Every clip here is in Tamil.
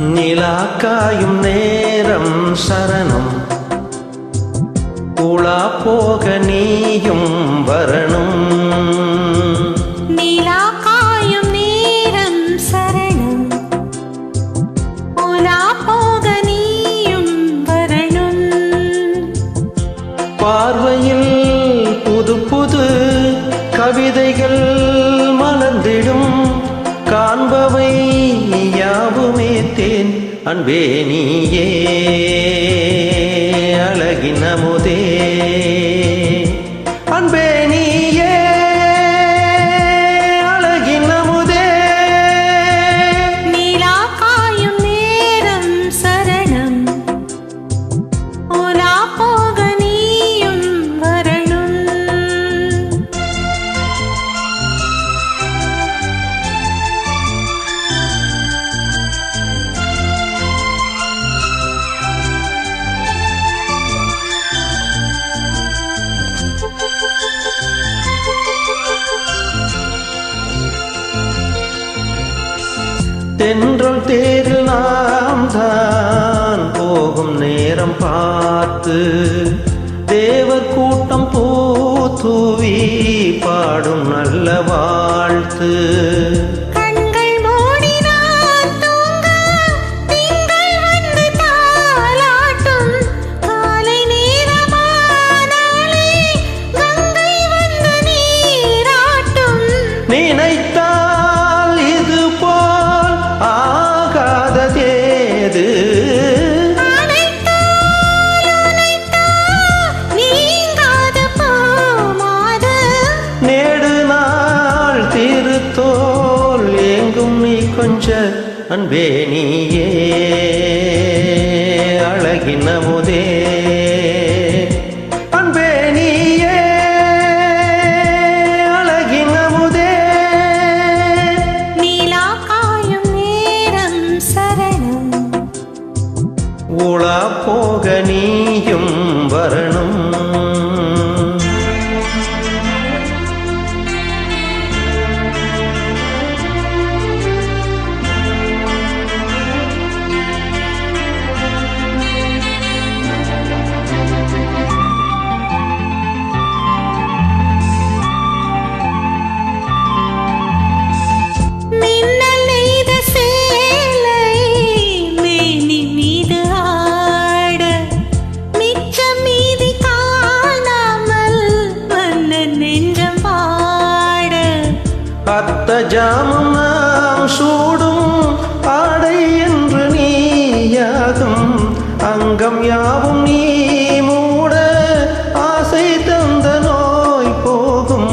நிலாக்காயும் நேரம் சரணம். உலா போக நீயும் வரணும். நிலா காயும் நேரம் சரணம். உலா போக நீயும் வரணும். பார்வையில் புது புது கவிதைகள் மலர்ந்திடும். காண்பவை யாவுமே தேன் அன்பே நீயே அழகின் அமுதே தென்றல் தேரில் நாம் தான் போகும் நேரம் பார்த்து தேவர் கூட்டம் பூத்துவி பாடும் நல்ல வாழ்த்து. கொஞ்ச அன்பே நீயே அழகின் அமுதே அன்பே நீயே அழகின் அமுதே நீலா காயும் நேரம் சரணம். உலா போக நீயும் வரணும். அங்கம் யாவும் நீ மூட ஆசை தந்த நோய் போகும்.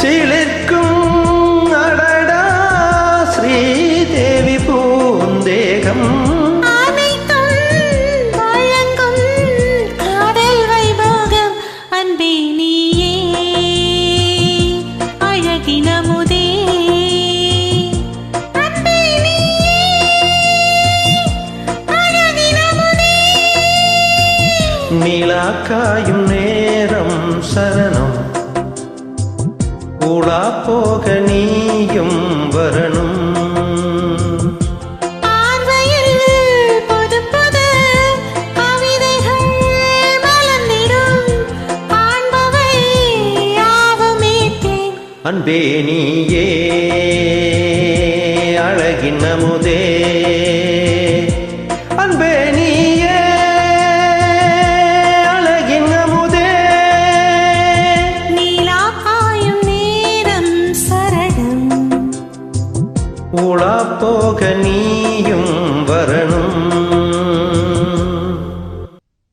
சிலிர்க்கும் அடடா ஸ்ரீதேவி பூந்தேகம். அன்பே நீயே. அழகின் நிலா காயும் நேரம் சரணம். உலா போக நீயும் வரணும். அன்பே நீயே அழகின் அமுதே. ലോകനീയും